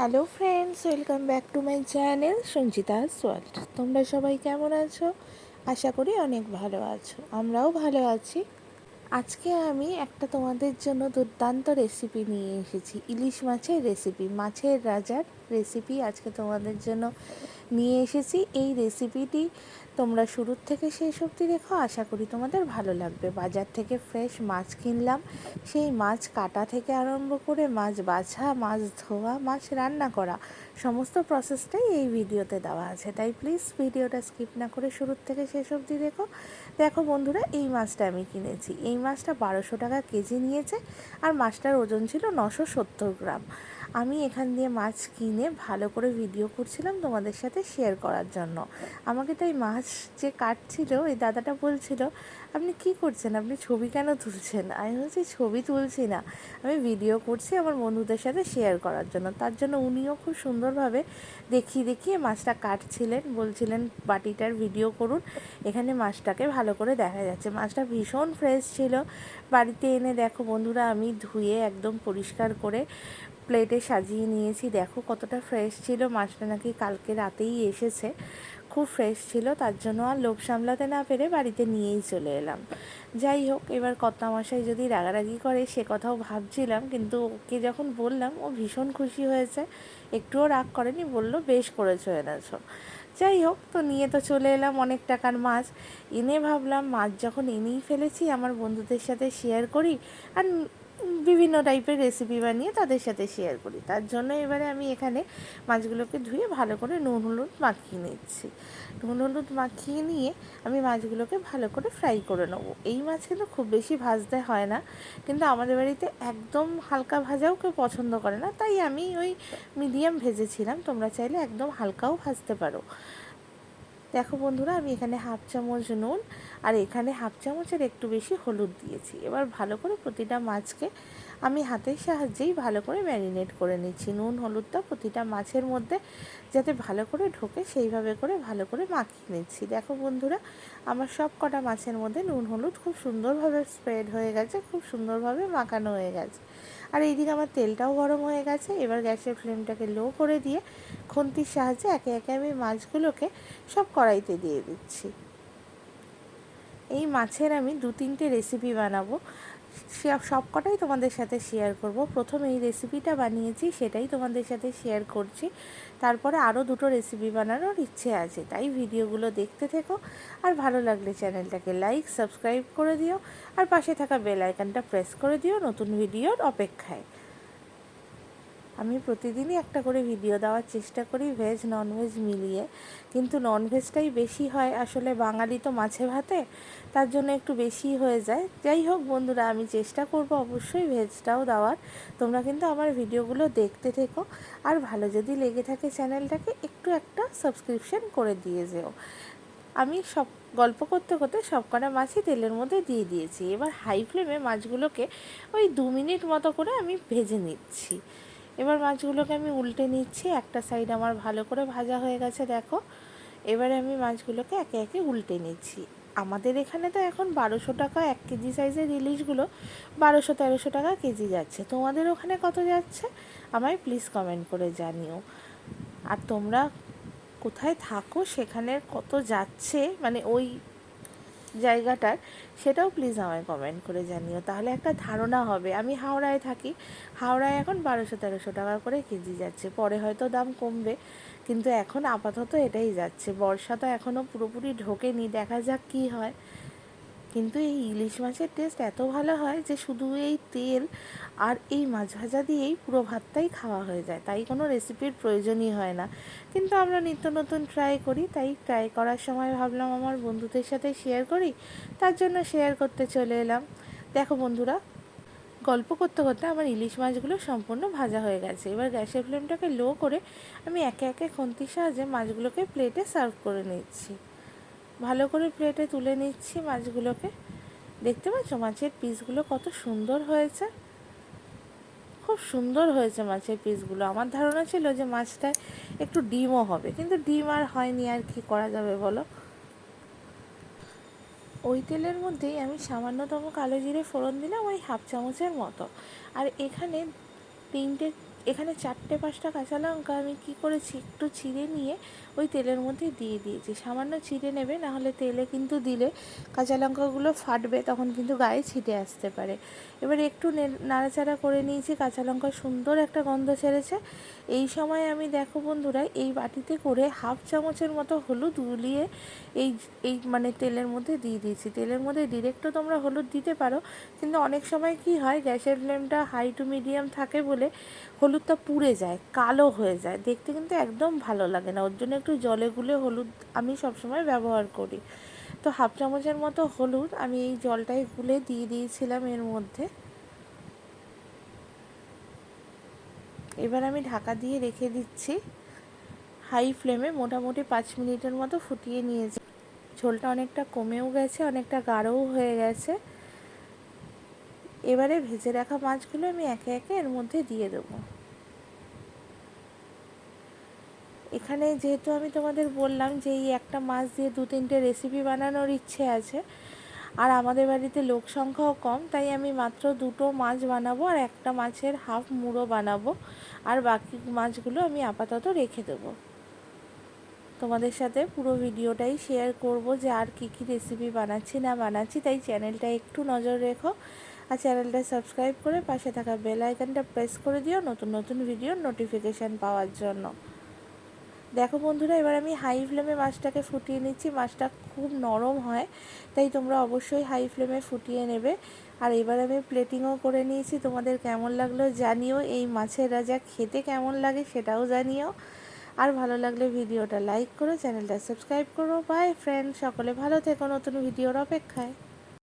Hello friends welcome back to my channel Sanchita world তোমরা সবাই কেমন আছো? আশা করি অনেক ভালো আছো। আমরাও ভালো আছি। আজকে আমি একটা তোমাদের জন্য দুর্দান্ত রেসিপি নিয়ে এসেছি। ইলিশ মাছের রেসিপি মাছের রাজার রেসিপি আজকে তোমাদের জন্য নিয়ে এসেছি। এই রেসিপিটি তোমরা শুরুর থেকে শেষ অবধি দেখো, আশা করি তোমাদের ভালো লাগবে। বাজার থেকে ফ্রেশ মাছ কিনলাম। সেই মাছ কাটা থেকে আরম্ভ করে মাছ বাছা, মাছ ধোয়া, মাছ রান্না করা, সমস্ত প্রসেসটাই এই ভিডিওতে দেওয়া আছে। তাই প্লিজ ভিডিওটা স্কিপ না করে শুরুর থেকে শেষ অবধি দেখো। দেখো বন্ধুরা, এই মাছটা আমি কিনেছি। এই মাছটা বারোশো টাকা কেজি নিয়েছে, আর মাছটার ওজন ছিল নশো সত্তর গ্রাম। আমি এখান দিয়ে মাছ কিনে ভালো করে ভিডিও করছিলাম তোমাদের সাথে শেয়ার করার জন্য। আমাকে তাই মাছ যে কাটছিল, ওই দাদাটা বলছিল, আপনি কি করছেন? আপনি ছবি কেন তুলছেন? আমি বলছি, ছবি তুলছি না। আমি ভিডিও করছি আমার বন্ধুদের সাথে শেয়ার করার জন্য। তার জন্য উনিও খুব সুন্দরভাবে দেখিয়ে দেখিয়ে মাছটা কাটছিলেন, বলছিলেন, বাটিটার ভিডিও করুন। এখানে মাছটাকে ভালো করে দেখা যাচ্ছে। মাছটা ভীষণ ফ্রেশ ছিল। বাড়িতে এনে দেখো বন্ধুরা, আমি ধুয়ে একদম পরিষ্কার করে প্লেটে সাজিয়ে নিয়েছি। দেখো কতটা ফ্রেশ ছিল। মাছটা নাকি কালকে রাতেই এসেছে। খুব ফ্রেশ ছিল, তার জন্য আর লোভ সামলাতে না পেরে বাড়িতে নিয়েই চলে এলাম। যাই হোক, এবার কর্তা মশাই যদি রাগারাগি করে, সে কথাও ভাবছিলাম, কিন্তু ওকে যখন বললাম, ও ভীষণ খুশি হয়েছে। একটুও রাগ করেনি, বলল, বেশ করেছ, এনেছো। যাই হোক, তো নিয়ে তো চলে এলাম অনেক টাকার মাছ। এনে ভাবলাম, মাছ যখন এনেই ফেলেছি, আমার বন্ধুদের সাথে শেয়ার করি। আর বিভিন্ন টাইপের রেসিপি বানিয়ে তাদের সাথে শেয়ার করি। তার জন্য এবারে আমি এখানে মাছগুলোকে ধুয়ে ভালো করে নুন, হলুদ মাখিয়ে নিচ্ছি। নুন, হলুদ মাখিয়ে নিয়ে আমি মাছগুলোকে ভালো করে ফ্রাই করে নেব। এই মাছ কিন্তু খুব বেশি ভাজতে হয় না, কিন্তু আমাদের বাড়িতে একদম হালকা ভাজাও কেউ পছন্দ করে না। তাই আমি ওই মিডিয়াম ভেজেছিলাম। তোমরা চাইলে একদম হালকাও ভাজতে পারো। দেখো বন্ধুরা, আমি এখানে হাফ চামচ নুন আর এখানে হাফ চামচের একটু বেশি হলুদ দিয়েছি। এবার ভালো করে প্রতিটা মাছকে আমি হাতের সাহায্যেই ভালো করে ম্যারিনেট করে নিচ্ছি। নুন, হলুদটা প্রতিটা মাছের মধ্যে যাতে ভালো করে ঢোকে, সেইভাবে করে ভালো করে মাখিয়ে নিচ্ছি। দেখো বন্ধুরা, আমার সব কটা মাছের মধ্যে নুন, হলুদ খুব সুন্দরভাবে স্প্রেড হয়ে গেছে, খুব সুন্দরভাবে মাখানো হয়ে গেছে। আর এইদিকে আমার তেলটাও গরম হয়ে গেছে। এবার গ্যাসের ফ্লেমটাকে লো করে দিয়ে খুন্তির সাহায্যে একে একে আমি মাছগুলোকে সব কড়াইতে দিয়ে দিচ্ছি। এই মাছের আমি দু তিনটে রেসিপি বানাবো সবকটাই তোমাদের সাথে শেয়ার করব। প্রথম এই রেসিপিটা বানিয়েছি, সেটাই তোমাদের সাথে শেয়ার করছি। তারপরে আরও দুটো রেসিপি বানানোর ইচ্ছে আছে, তাই ভিডিওগুলো দেখতে থেকো। আর ভালো লাগলে চ্যানেলটাকে লাইক সাবস্ক্রাইব করে দিও। আর পাশে থাকা বেল আইকনটা প্রেস করে দিও নতুন ভিডিওর অপেক্ষায়। আমি প্রতিদিনই একটা করে ভিডিও দেওয়ার চেষ্টা করি ভেজ ননভেজ মিলিয়ে। কিন্তু ননভেজটাই বেশি হয়। আসলে বাঙালি তো মাছে ভাতে, তার জন্য একটু বেশি হয়ে যায়। যাই হোক বন্ধুরা, আমি চেষ্টা করব অবশ্যই ভেজটাও দেওয়ার। তোমরা কিন্তু আমার ভিডিওগুলো দেখতে থেকো। আর ভালো যদি লেগে থাকে চ্যানেলটাকে, একটু একটা সাবস্ক্রিপশন করে দিয়ে যেও। আমি সব, গল্প করতে করতে সব কটা মাছই তেলের মধ্যে দিয়ে দিয়েছি। এবার হাই ফ্লেমে মাছগুলোকে ওই দু মিনিট মতো করে আমি ভেজে নিচ্ছি। এবার মাছগুলোকে আমি উল্টে নিচ্ছি, একটা সাইড আমার ভালো করে ভাজা হয়ে গেছে, দেখো। এবারে আমি মাছগুলোকে একে একে উল্টে নিচ্ছি। আমাদের এখানে তো এখন বারোশো টাকা, এক কেজি সাইজের ইলিশগুলো বারোশো, তেরোশো টাকা কেজি যাচ্ছে। তোমাদের ওখানে কত যাচ্ছে? আমায় প্লিজ কমেন্ট করে জানিও। আর তোমরা কোথায় থাকো, সেখানে কত যাচ্ছে? মানে ওই জায়গাটার, সেটাও প্লিজ আমায় কমেন্ট করে জানিও। তাহলে একটা ধারণা হবে। আমি হাওড়ায় থাকি। হাওড়ায় এখন বারোশো তেরোশো টাকা করে কেজি যাচ্ছে। পরে হয়তো দাম কমবে, কিন্তু এখন আপাতত এটাই যাচ্ছে। বর্ষা তো এখনও পুরোপুরি ঢোকেনি। দেখা যাক কী হয়। কিন্তু এই ইলিশ মাছের টেস্ট এত ভালো হয় যে শুধু এই তেল আর এই মাছ ভাজা দিয়েই পুরো ভাতটাই খাওয়া হয়ে যায়। তাই কোনো রেসিপির প্রয়োজনই হয় না। কিন্তু আমরা নিত্য নতুন ট্রাই করি, তাই ট্রাই করার সময় ভাবলাম আমার বন্ধুদের সাথে শেয়ার করি, তার জন্য শেয়ার করতে চলে এলাম। দেখো বন্ধুরা, গল্প করতে করতে আমার ইলিশ মাছগুলো সম্পূর্ণ ভাজা হয়ে গেছে। এবার গ্যাসের ফ্লেমটাকে লো করে আমি একে একে খন্তির সাহায্যে মাছগুলোকে প্লেটে সার্ভ করে নিচ্ছি। ভালো করে প্লেটে তুলে নিচ্ছি মাছগুলোকে। দেখতে পাচ্ছ মাছের পিসগুলো কত সুন্দর হয়েছে। খুব সুন্দর হয়েছে মাছের পিসগুলো আমার ধারণা ছিল যে মাছটায় একটু ডিমও হবে, কিন্তু ডিম আর হয়নি, আর কি করা যাবে বলো? ওই তেলের মধ্যেই আমি সামান্যতম কালো জিরে ফোড়ন দিলাম ওই হাফ চামচের মতো। আর এখানে তিনটে এখানে চারটে পাঁচটা কাঁচা লঙ্কা আমি কি করেছি, একটু ছিঁড়ে নিয়ে ওই তেলের মধ্যে দিয়ে দিয়েছি। সামান্য ছিঁড়ে নেবে, নাহলে তেলে কিন্তু দিলে কাঁচা লঙ্কাগুলো ফাটবে, তখন কিন্তু গায়ে ছিটে আসতে পারে। এবার একটু নাড়াচাড়া করে নিয়েছি, কাঁচা লঙ্কা সুন্দর একটা গন্ধ ছেড়েছে। এই সময় আমি দেখো বন্ধুরা, এই বাটিতে করে হাফ চামচের মতো হলুদ গুলিয়ে এই এই মানে তেলের মধ্যে দিয়ে দিয়েছি। তেলের মধ্যে ডিরেক্টও তোমরা হলুদ দিতে পারো, কিন্তু অনেক সময় কি হয়, গ্যাসের ফ্লেমটা হাই টু মিডিয়াম থাকে বলে হলুদটা পুড়ে যায়, কালো হয়ে যায়। দেখতে কিন্তু একদম ভালো লাগে না। ওর জন্য একটু জলে গুলে হলুদ আমি সবসময় ব্যবহার করি। তো হাফ চামচের মতো হলুদ আমি এই জলটাই গুলে দিয়ে দিয়েছিলাম এর মধ্যে। এবার আমি ঢাকা দিয়ে রেখে দিচ্ছি। হাই ফ্লেমে মোটামুটি পাঁচ মিনিটের মতো ফুটিয়ে নিয়েছি। ঝোলটা অনেকটা কমেও গেছে, অনেকটা গাঢ়ও হয়ে গেছে। এবারে ভেজে রাখা মাছগুলো আমি একে একে এর মধ্যে দিয়ে দেবো। এখানে যেহেতু আমি তোমাদের বললাম যে এই একটা মাছ দিয়ে দু তিনটে রেসিপি বানানোর ইচ্ছে আছে, আর আমাদের বাড়িতে লোক সংখ্যাও কম, তাই আমি মাত্র দুটো মাছ বানাবো আর একটা মাছের হাফ মুড়ো বানাবো, আর বাকি মাছগুলো আমি আপাতত রেখে দেবো। তোমাদের সাথে পুরো ভিডিওটাই শেয়ার করব যে আর কী কী রেসিপি বানাচ্ছি না বানাচ্ছি, তাই চ্যানেলটা একটু নজর রেখো। আর চ্যানেলটা সাবস্ক্রাইব করে পাশে থাকা বেল আইকনটা প্রেস করে দিও নতুন নতুন ভিডিওর নোটিফিকেশান পাওয়ার জন্য। দেখো বন্ধুরা, এবার আমি হাই ফ্লেমে মাছটাকে ফুটিয়ে নিচ্ছি। মাছটা খুব নরম হয়, তাই তোমরা অবশ্যই হাই ফ্লেমে ফুটিয়ে নেবে। আর এবার আমি প্লেটিংও করে নিয়েছি। তোমাদের কেমন লাগল জানিও। এই মাছের রাজা খেতে কেমন লাগে সেটাও জানিও। আর ভালো লাগলে ভিডিওটা লাইক করো, চ্যানেলটা সাবস্ক্রাইব করো। বাই ফ্রেন্ড সকলে ভালো থেকো। নতুন ভিডিওর অপেক্ষায়।